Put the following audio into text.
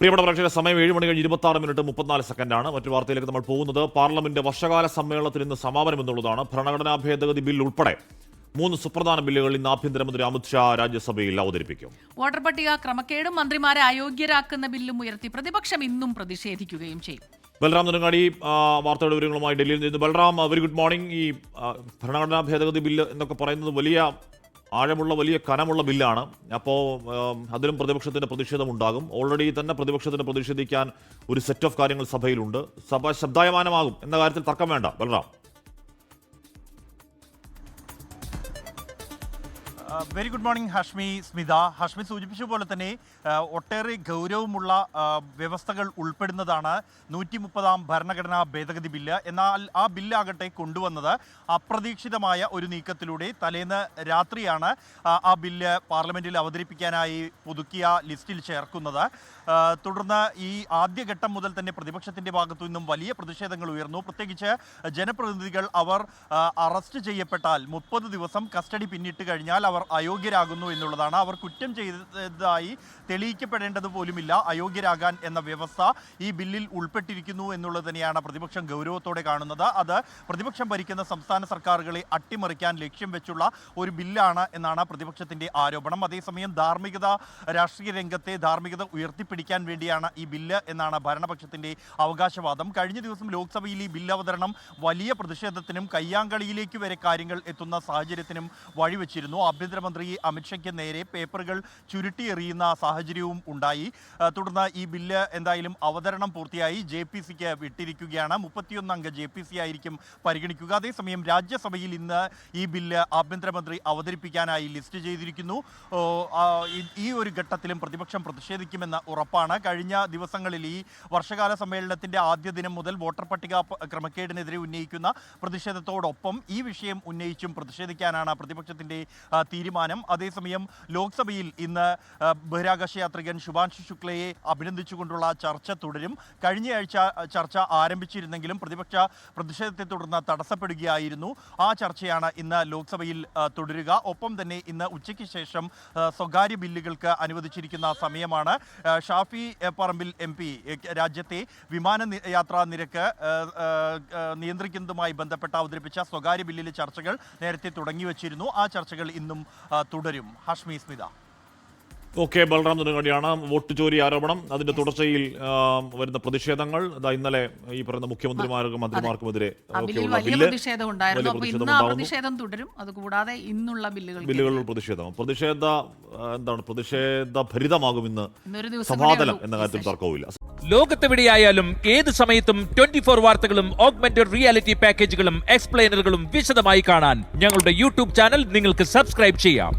പ്രിയപ്പെട്ട പ്രേക്ഷക സമയം ഏഴ് മണി കഴിഞ്ഞ് ഇരുപത്തി ആറ് മിനിറ്റ് മുപ്പത്തിനാല് സെക്കൻഡാണ്. മറ്റു വാർത്തയിലേക്ക് നമ്മൾ പോകുന്നത്. പാർലമെന്റ് വർഷകാല സമ്മേളനത്തിൽ ഇന്ന് സമാപനം എന്നുള്ളതാണ് ഭരണഘടനാ ഭേദഗതി ബിൽ ഉൾപ്പെടെ മൂന്ന് സുപ്രധാന ബില്ലുകൾ ഇന്ന് ആഭ്യന്തരമന്ത്രി അമിത്ഷാ രാജ്യസഭയിൽ അവതരിപ്പിക്കും. വോട്ടർ പട്ടിക ക്രമക്കേടും മന്ത്രിമാരെ അയോഗ്യരാക്കുന്ന ബില്ലും ഉയർത്തി പ്രതിപക്ഷം ഇന്നും പ്രതിഷേധിക്കുകയും ചെയ്യും. ബൽറാം നെടുങ്ങാടി വാർത്തയുടെ വിവരങ്ങളുമായി ഡൽഹിയിൽ നിന്ന്. ബൽറാം വെരി ഗുഡ് മോർണിംഗ് ഈ ഭരണഘടനാ ഭേദഗതി ബില്ല് എന്നൊക്കെ പറയുന്നത് വലിയ ആഴമുള്ള വലിയ കനമുള്ള ബില്ലാണ്. അപ്പോൾ അതിലും പ്രതിപക്ഷത്തിന്റെ പ്രതിഷേധമുണ്ടാകും. ഓൾറെഡി തന്നെ പ്രതിപക്ഷത്തിന് പ്രതിഷേധിക്കാൻ ഒരു സെറ്റ് ഓഫ് കാര്യങ്ങൾ സഭയിലുണ്ട്. സഭ ശബ്ദായമാനമാകും എന്ന കാര്യത്തിൽ തർക്കം വേണ്ട. Balram. Very good morning Hashmi Smitha Hashmi സൂചിപ്പിച്ച പോലെ തന്നെ ഒട്ടേറെ ഗൗരവമുള്ള വ്യവസ്ഥകൾ ഉൾപ്പെടുന്നതാണ് നൂറ്റി മുപ്പതാം ഭരണഘടനാ ഭേദഗതി ബില്ല്. എന്നാൽ ആ ബില്ലാകട്ടെ കൊണ്ടുവന്നത് അപ്രതീക്ഷിതമായ ഒരു നീക്കത്തിലൂടെ തലേന്ന് രാത്രിയാണ് ആ, ബില്ല് പാർലമെന്റിൽ അവതരിപ്പിക്കാനായി പുതുക്കിയ ലിസ്റ്റിൽ ചേർക്കുന്നത്. തുടർന്ന് ഈ ആദ്യഘട്ടം മുതൽ തന്നെ പ്രതിപക്ഷത്തിന്റെ ഭാഗത്തു നിന്നും വലിയ പ്രതിഷേധങ്ങൾ ഉയർന്നു. പ്രത്യേകിച്ച് ജനപ്രതിനിധികൾ അവർ അറസ്റ്റ് ചെയ്യപ്പെട്ടാൽ മുപ്പത് ദിവസം കസ്റ്റഡി പിന്നിട്ട് കഴിഞ്ഞാൽ അവർ അയോഗ്യരാകുന്നു എന്നുള്ളതാണ്. അവർ കുറ്റം ചെയ്തതായി തെളിയിക്കപ്പെടേണ്ടത് പോലുമില്ല. അയോഗ്യരാകാൻ എന്ന വ്യവസ്ഥ ഈ ബില്ലിൽ ഉൾപ്പെട്ടിരിക്കുന്നു എന്നുള്ളത് തന്നെയാണ് പ്രതിപക്ഷം ഗൗരവത്തോടെ കാണുന്നത്. അത് പ്രതിപക്ഷം ഭരിക്കുന്ന സംസ്ഥാന സർക്കാരുകളെ അട്ടിമറിക്കാൻ ലക്ഷ്യം വെച്ചുള്ള ഒരു ബില്ലാണ് എന്നാണ് പ്രതിപക്ഷത്തിന്റെ ആരോപണം. അതേസമയം ധാർമ്മികത രാഷ്ട്രീയ രംഗത്തെ ധാർമ്മികത ഉയർത്തിപ്പിടിക്കാൻ വേണ്ടിയാണ് ഈ ബില്ല് എന്നാണ് ഭരണപക്ഷത്തിന്റെ അവകാശവാദം. കഴിഞ്ഞ ദിവസം ലോക്സഭയിൽ ഈ ബില്ല് അവതരണം വലിയ പ്രതിഷേധത്തിനും കയ്യാങ്കളിയിലേക്ക് വരെ കാര്യങ്ങൾ എത്തുന്ന സാഹചര്യത്തിനും വഴിവെച്ചിരുന്നു. ആഭ്യന്തരമന്ത്രി അമിത്ഷയ്ക്ക് നേരെ പേപ്പറുകൾ ചുരുട്ടിയെറിയുന്ന സാഹചര്യവും ഉണ്ടായി. തുടർന്ന് ഈ ബില്ല് എന്തായാലും അവതരണം പൂർത്തിയായി. ജെ പി സിക്ക് വിട്ടിരിക്കുകയാണ്. മുപ്പത്തിയൊന്ന് അംഗ ജെ പി സി ആയിരിക്കും പരിഗണിക്കുക. അതേസമയം രാജ്യസഭയിൽ ഇന്ന് ഈ ബില്ല് ആഭ്യന്തരമന്ത്രി അവതരിപ്പിക്കാനായി ലിസ്റ്റ് ചെയ്തിരിക്കുന്നു. ഈ- ഒരു ഘട്ടത്തിലും പ്രതിപക്ഷം പ്രതിഷേധിക്കുമെന്ന് ഉറപ്പാണ്. കഴിഞ്ഞ ദിവസങ്ങളിൽ ഈ വർഷകാല സമ്മേളനത്തിന്റെ ആദ്യ ദിനം മുതൽ വോട്ടർ പട്ടിക ക്രമക്കേടിനെതിരെ ഉന്നയിക്കുന്ന പ്രതിഷേധത്തോടൊപ്പം ഈ വിഷയം ഉന്നയിച്ചും പ്രതിഷേധിക്കാനാണ് പ്രതിപക്ഷത്തിന്റെ തീരുമാനം. അതേസമയം ലോക്സഭയിൽ ഇന്ന് ബഹിരാകാശ യാത്രികൻ ശുഭാൻഷു ശുക്ലയെ അഭിനന്ദിച്ചുകൊണ്ടുള്ള ചർച്ച തുടരും. കഴിഞ്ഞയാഴ്ച ചർച്ച ആരംഭിച്ചിരുന്നെങ്കിലും പ്രതിപക്ഷ പ്രതിഷേധത്തെ തുടർന്ന് തടസ്സപ്പെടുകയായിരുന്നു. ആ ചർച്ചയാണ് ഇന്ന് ലോക്സഭയിൽ തുടരുക. ഒപ്പം തന്നെ ഇന്ന് ഉച്ചയ്ക്ക് ശേഷം സ്വകാര്യ ബില്ലുകൾക്ക് അനുവദിച്ചിരിക്കുന്ന സമയമാണ്. ആ, ഷാഫി പറമ്പിൽ എം പി. രാജ്യത്തെ വിമാന യാത്രാ നിരക്ക് നിയന്ത്രിക്കുന്നതുമായി ബന്ധപ്പെട്ട് അവതരിപ്പിച്ച സ്വകാര്യ ബില്ലിലെ ചർച്ചകൾ നേരത്തെ തുടങ്ങി വച്ചിരുന്നു. ആ ചർച്ചകൾ ഇന്നും തുടരും. ഹഷ്മി സ്മിത. ഓക്കെ ബൽറാം നെടുങ്ങാടിയാണ് വോട്ട് ചോരി ആരോപണം. അതിന്റെ തുടർച്ചയിൽ വരുന്ന പ്രതിഷേധങ്ങൾ. ഇന്നലെ ഈ പറയുന്ന മുഖ്യമന്ത്രിമാർക്കും മന്ത്രിമാർക്കും എതിരെ വലിയ പ്രതിഷേധം ഉണ്ടായിരുന്നു വലിയ അപ്പൊ ആ പ്രതിഷേധം തുടരും. അതുകൂടാതെ ഇന്നുള്ള ബില്ലുകൾ ബില്ലുകളിൽ പ്രതിഷേധം. പ്രതിഷേധ എന്താണ്? പ്രതിഷേധ ഭരിതമാകും ഇന്ന് സമാധാനം എന്ന കാര്യത്തിൽ. തർക്കവുമില്ല. ലോകത്തെവിടെയായാലും ഏത് സമയത്തും ട്വന്റി ഫോർ വാർത്തകളും ഓഗ്മെന്റഡ് റിയാലിറ്റി പാക്കേജുകളും എക്സ്പ്ലെയിനറുകളും വിശദമായി കാണാൻ ഞങ്ങളുടെ യൂട്യൂബ് ചാനൽ നിങ്ങൾക്ക് സബ്സ്ക്രൈബ് ചെയ്യാം.